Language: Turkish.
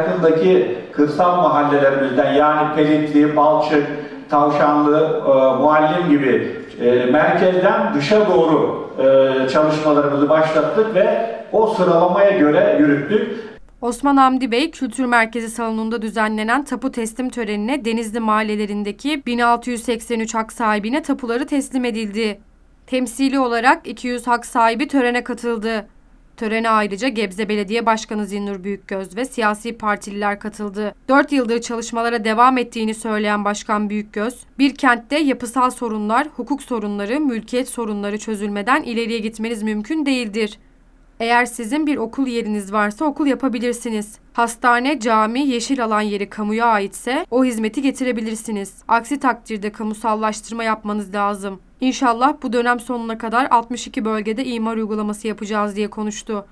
yakındaki kırsal mahallelerimizden yani Pelitli, Balçık, Tavşanlı, e, Muallim gibi e, merkezden dışa doğru e, çalışmalarımızı başlattık ve o sıralamaya göre yürüttük. Osman Hamdi Bey Kültür Merkezi salonunda düzenlenen tapu teslim törenine Denizli mahallelerindeki 1683 hak sahibine tapuları teslim edildi. Temsili olarak 200 hak sahibi törene katıldı. Törene ayrıca Gebze Belediye Başkanı Zinnur Büyükgöz ve siyasi partililer katıldı. 4 yıldır çalışmalara devam ettiğini söyleyen Başkan Büyükgöz, bir kentte yapısal sorunlar, hukuk sorunları, mülkiyet sorunları çözülmeden ileriye gitmeniz mümkün değildir. Eğer sizin bir okul yeriniz varsa okul yapabilirsiniz. Hastane, cami, yeşil alan yeri kamuya aitse o hizmeti getirebilirsiniz. Aksi takdirde kamusallaştırma yapmanız lazım. İnşallah bu dönem sonuna kadar 62 bölgede imar uygulaması yapacağız diye konuştu.